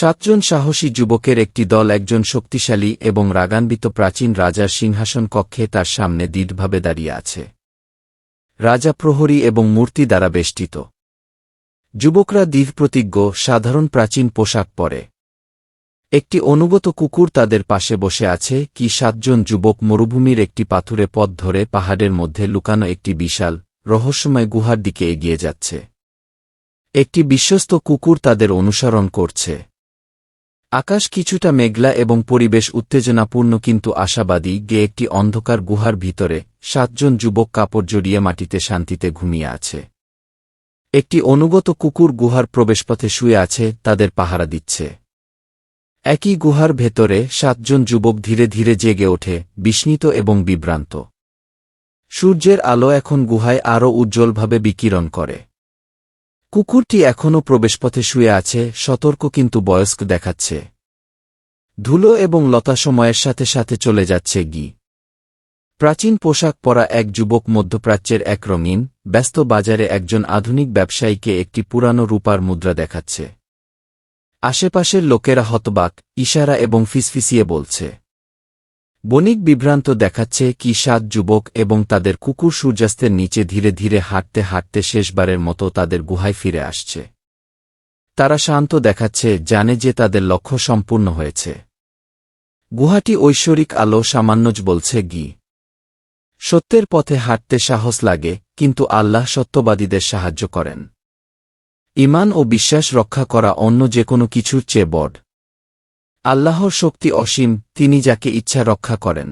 সাতজন সাহসী যুবকের একটি দল একজন শক্তিশালী এবং রাগান্বিত প্রাচীন রাজার সিংহাসন কক্ষে তার সামনে দৃঢ়ভাবে দাঁড়িয়ে আছে। রাজা প্রহরী এবং মূর্তি দ্বারা বেষ্টিত। যুবকরা দৃঢ়প্রতিজ্ঞ, সাধারণ প্রাচীন পোশাক পরে। একটি অনুগত কুকুর তাদের পাশে বসে আছে, কি সাতজন যুবক মরুভূমির একটি পাথুরে পথ ধরে পাহাড়ের মধ্যে লুকানো একটি বিশাল, রহস্যময় গুহার দিকে এগিয়ে যাচ্ছে। একটি বিশ্বস্ত কুকুর তাদের অনুসরণ করছে। আকাশ কিছুটা মেঘলা এবং পরিবেশ উত্তেজনাপূর্ণ কিন্তু আশাবাদী গে একটি অন্ধকার গুহার ভিতরে সাতজন যুবক কাপড় জড়িয়ে মাটিতে শান্তিতে ঘুমিয়ে আছে। একটি অনুগত কুকুর গুহার প্রবেশপথে শুয়ে আছে, তাদের পাহারা দিচ্ছে। একই গুহার ভেতরে সাতজন যুবক ধীরে ধীরে জেগে ওঠে, বিস্মিত এবং বিভ্রান্ত। সূর্যের আলো এখন গুহায় আরও উজ্জ্বলভাবে বিকিরণ করে। কুকুরটি এখনও প্রবেশপথে শুয়ে আছে, সতর্ক কিন্তু বয়স্ক দেখাচ্ছে। ধুলো এবং লতা সময়ের সাথে সাথে চলে যাচ্ছে গি। প্রাচীন পোশাক পরা এক যুবক মধ্যপ্রাচ্যের এক রঙিন, ব্যস্ত বাজারে একজন আধুনিক ব্যবসায়ীকে একটি পুরানো রূপার মুদ্রা দেখাচ্ছে। আশেপাশের লোকেরা হতবাক, ইশারা এবং ফিসফিসিয়ে বলছে বণিক বিভ্রান্ত দেখাচ্ছে কি সাত যুবক এবং তাদের কুকুর সূর্যাস্তের নিচে ধীরে ধীরে হাঁটতে হাঁটতে শেষবারের মতো তাদের গুহায় ফিরে আসছে। তারা শান্ত দেখাচ্ছে, জানে যে তাদের লক্ষ্য সম্পূর্ণ হয়েছে। গুহাটি ঐশ্বরিক আলো সামান্যজ বলছে, গি। সত্যের পথে হাঁটতে সাহস লাগে, কিন্তু আল্লাহ সত্যবাদীদের সাহায্য করেন। ইমান ও বিশ্বাস রক্ষা করা অন্য যে কোনো কিছুর চেয়ে বড়। আল্লাহর শক্তি অসীম তিনি যাকে ইচ্ছা রক্ষা করেন।